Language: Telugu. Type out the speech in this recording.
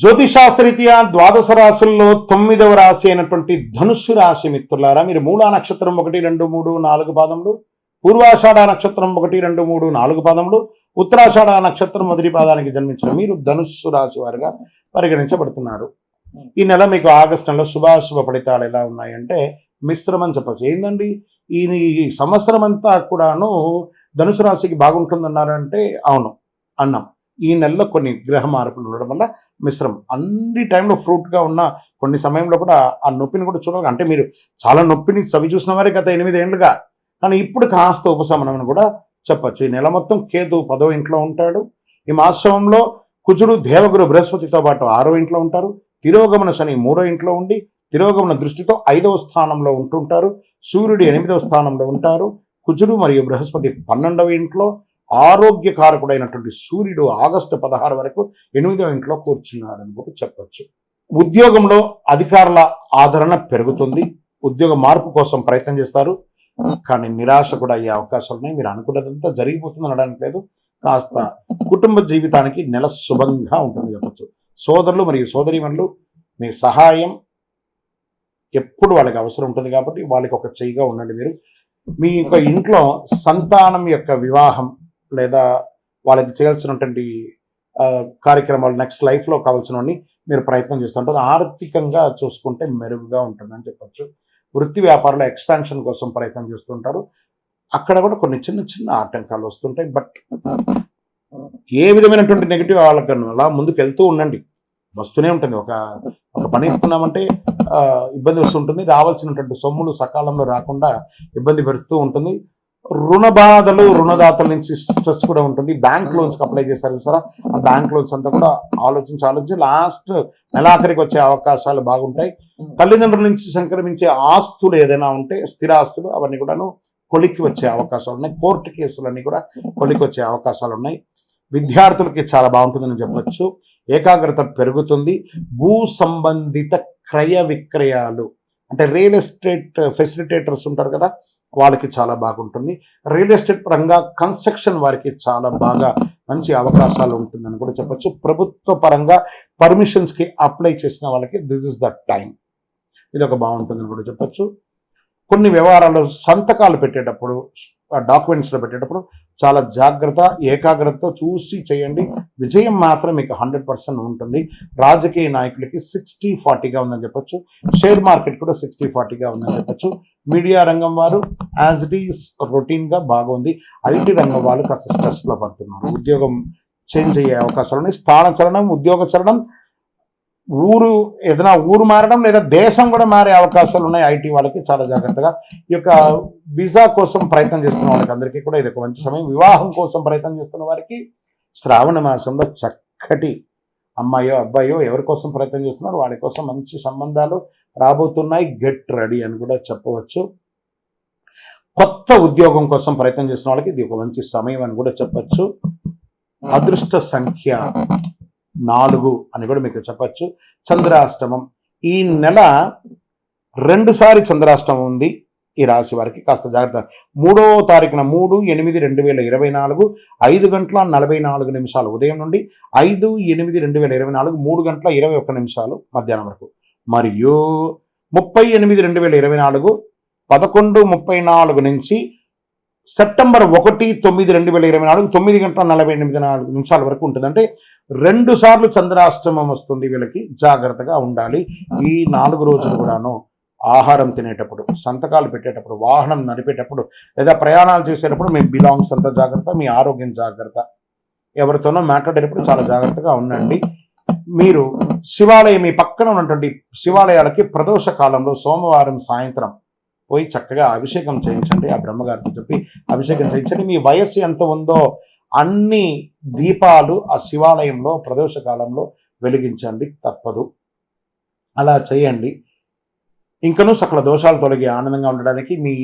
జ్యోతిశాస్త్రరీత్యా ద్వాదశ రాశుల్లో తొమ్మిదవ రాశి అయినటువంటి ధనుస్సు రాశి మిత్రులారా మీరు మూలా నక్షత్రం ఒకటి రెండు మూడు నాలుగు పాదములు పూర్వాషాఢ నక్షత్రం ఒకటి రెండు మూడు నాలుగు పాదములు ఉత్తరాషాఢ నక్షత్రం మొదటి పాదానికి జన్మించిన మీరు ధనుస్సు రాశి వారిగా పరిగణించబడుతున్నారు. ఈ నెల మీకు ఆగస్టు నెలలో శుభాశుభ ఫలితాలు ఎలా ఉన్నాయంటే మిశ్రమం చెప్పచ్చు. ఏంటండి ఈ ఈ సంవత్సరం అంతా కూడాను ధనుసు రాశికి బాగుంటుందన్నారంటే అవును అన్నాం. ఈ నెలలో కొన్ని గ్రహ మార్పులు ఉండడం వల్ల మిశ్రమం. అన్ని టైంలో ఫ్రూట్గా ఉన్న కొన్ని సమయంలో కూడా ఆ నొప్పిని కూడా చూడాలి. అంటే మీరు చాలా నొప్పిని చవి చూసిన వారే గత ఎనిమిది ఏళ్ళుగా. కానీ ఇప్పుడు కాస్త ఉపశమనం అని కూడా చెప్పచ్చు. ఈ నెల మొత్తం కేతు పదో ఇంట్లో ఉంటాడు. ఈ మాసంలో కుజుడు దేవగురు బృహస్పతితో పాటు ఆరో ఇంట్లో ఉంటారు. తిరోగమన శని మూడో ఇంట్లో ఉండి తిరోగమన దృష్టితో ఐదవ స్థానంలో ఉంటుంటారు. సూర్యుడు ఎనిమిదవ స్థానంలో ఉంటారు. కుజుడు మరియు బృహస్పతి పన్నెండవ ఇంట్లో ఆరోగ్యకారకుడైనటువంటి సూర్యుడు ఆగస్టు పదహారు వరకు ఎనిమిదవ ఇంట్లో కూర్చున్నాడని కూడా చెప్పచ్చు. ఉద్యోగంలో అధికారుల ఆదరణ పెరుగుతుంది. ఉద్యోగ మార్పు కోసం ప్రయత్నం చేస్తారు. కానీ నిరాశ కూడా అయ్యే అవకాశాలు ఉన్నాయి. మీరు అనుకున్నదంతా జరిగిపోతుంది అనడానికి లేదు. కాస్త కుటుంబ జీవితానికి నెల శుభంగా ఉంటుంది చెప్పచ్చు. సోదరులు మరియు సోదరీమణులు మీ సహాయం ఎప్పుడు వాళ్ళకి అవసరం ఉంటుంది కాబట్టి వాళ్ళకి ఒక చెయ్యిగా ఉండండి మీరు. మీ యొక్క ఇంట్లో సంతానం యొక్క వివాహం లేదా వాళ్ళకి చేయాల్సినటువంటి కార్యక్రమాలు నెక్స్ట్ లైఫ్లో కావాల్సినవన్నీ మీరు ప్రయత్నం చేస్తుంటారు ఆర్థికంగా చూసుకుంటే మెరుగుగా ఉంటుందని చెప్పొచ్చు. వృత్తి వ్యాపారంలో ఎక్స్పాన్షన్ కోసం ప్రయత్నం చేస్తుంటారు అక్కడ కూడా కొన్ని చిన్న చిన్న ఆటంకాలు వస్తుంటాయి. బట్ ఏ విధమైనటువంటి నెగిటివ్ వాళ్ళకన్నా అలా ముందుకు వెళ్తూ ఉండండి. వస్తూనే ఉంటుంది. ఒక ఒక పని ఇస్తున్నామంటే ఇబ్బంది వస్తుంటుంది. రావాల్సినటువంటి సొమ్ములు సకాలంలో రాకుండా ఇబ్బంది పెడుతూ ఉంటుంది. రుణ బాధలు రుణదాతల నుంచి స్ట్రెస్ కూడా ఉంటుంది. బ్యాంక్ లోన్స్ అప్లై చేశారు సార్ ఆ బ్యాంక్ లోన్స్ అంతా కూడా ఆలోచించి ఆలోచించి లాస్ట్ నెలాఖరికి వచ్చే అవకాశాలు బాగుంటాయి. తల్లిదండ్రుల నుంచి సంక్రమించే ఆస్తులు ఏదైనా ఉంటే స్థిర ఆస్తులు అవన్నీ కూడాను కొలిక్కి వచ్చే అవకాశాలు ఉన్నాయి. కోర్టు కేసులన్నీ కూడా కొలిక్కి వచ్చే అవకాశాలు ఉన్నాయి. విద్యార్థులకి చాలా బాగుంటుందని చెప్పచ్చు. ఏకాగ్రత పెరుగుతుంది. భూ సంబంధిత క్రయ విక్రయాలు అంటే రియల్ ఎస్టేట్ ఫెసిలిటేటర్స్ ఉంటారు కదా వాళ్ళకి చాలా బాగుంటుంది. రియల్ ఎస్టేట్ పరంగా కన్స్ట్రక్షన్ వారికి చాలా బాగా మంచి అవకాశాలు ఉంటుందని కూడా చెప్పచ్చు. ప్రభుత్వ పరంగా పర్మిషన్స్కి అప్లై చేసిన వాళ్ళకి దిస్ ఇస్ ద టైం ఇది ఒక బాగుంటుందని కూడా చెప్పచ్చు. కొన్ని వ్యవహారాలు సంతకాలు పెట్టేటప్పుడు డాక్యుమెంట్స్లో పెట్టేటప్పుడు చాలా జాగ్రత్త ఏకాగ్రతతో చూసి చేయండి. విజయం మాత్రం మీకు హండ్రెడ్ పర్సెంట్ ఉంటుంది. రాజకీయ నాయకులకి సిక్స్టీ ఫార్టీగా ఉందని చెప్పొచ్చు. షేర్ మార్కెట్ కూడా సిక్స్టీ ఫార్టీగా ఉందని చెప్పొచ్చు. మీడియా రంగం వారు యాజ్ ఇట్ ఈస్ రొటీన్గా బాగుంది. ఐటీ రంగం వాళ్ళు కాస్త స్ట్రెస్లో పడుతున్నారు. ఉద్యోగం చేంజ్ అయ్యే అవకాశాలు ఉన్నాయి. స్థాన చలనం ఉద్యోగ చలనం ఊరు ఏదైనా ఊరు మారడం లేదా దేశం కూడా మారే అవకాశాలు ఉన్నాయి ఐటీ వాళ్ళకి చాలా జాగ్రత్తగా. ఈ యొక్క వీసా కోసం ప్రయత్నం చేస్తున్న వాళ్ళకి అందరికీ కూడా ఇది ఒక మంచి సమయం. వివాహం కోసం ప్రయత్నం చేస్తున్న వారికి శ్రావణ మాసంలో చక్కటి అమ్మాయో అబ్బాయో ఎవరి కోసం ప్రయత్నం చేస్తున్నారు వాడి కోసం మంచి సంబంధాలు రాబోతున్నాయి. గెట్ రెడీ అని కూడా చెప్పవచ్చు. కొత్త ఉద్యోగం కోసం ప్రయత్నం చేసిన వాళ్ళకి ఇది ఒక మంచి సమయం అని కూడా చెప్పచ్చు. అదృష్ట సంఖ్య నాలుగు అని కూడా మీకు చెప్పచ్చు. చంద్రాష్టమం. ఈ నెల రెండుసారి చంద్రాష్టమం ఉంది ఈ రాశి వారికి. కాస్త జాగ్రత్త. మూడో తారీఖున మూడు ఎనిమిది రెండు వేల ఇరవై నాలుగు ఐదు గంటల నలభై నాలుగు నిమిషాలు ఉదయం నుండి ఐదు ఎనిమిది రెండు వేల ఇరవై నాలుగు మూడు గంటల ఇరవై ఒక్క నిమిషాలు మధ్యాహ్నం వరకు. మరియు ముప్పై ఎనిమిది రెండు వేల ఇరవై నాలుగు పదకొండు ముప్పై నాలుగు నుంచి సెప్టెంబర్ ఒకటి తొమ్మిది రెండు వేల ఇరవై నాలుగు తొమ్మిది గంటల నలభై ఎనిమిది నాలుగు నిమిషాల వరకు ఉంటుంది. అంటే రెండు సార్లు చంద్రాష్టమం వస్తుంది వీళ్ళకి జాగ్రత్తగా ఉండాలి. ఈ నాలుగు రోజులు కూడాను ఆహారం తినేటప్పుడు సంతకాలు పెట్టేటప్పుడు వాహనం నడిపేటప్పుడు లేదా ప్రయాణాలు చేసేటప్పుడు మీ బిలాంగ్స్ అంత జాగ్రత్త మీ ఆరోగ్యం జాగ్రత్త. ఎవరితోనో మాట్లాడేటప్పుడు చాలా జాగ్రత్తగా ఉండండి. మీరు శివాలయం మీ పక్కన ఉన్నటువంటి శివాలయాలకి ప్రదోష కాలంలో సోమవారం సాయంత్రం పోయి చక్కగా అభిషేకం చేయించండి ఆ బ్రహ్మగారితో చెప్పి అభిషేకం చేయించండి. మీ వయస్సు ఎంత ఉందో అన్ని దీపాలు ఆ శివాలయంలో ప్రదోష కాలంలో వెలిగించండి. తప్పదు. అలా చేయండి. ఇంకనూ సకల దోషాలు తొలగి ఆనందంగా ఉండడానికి మీ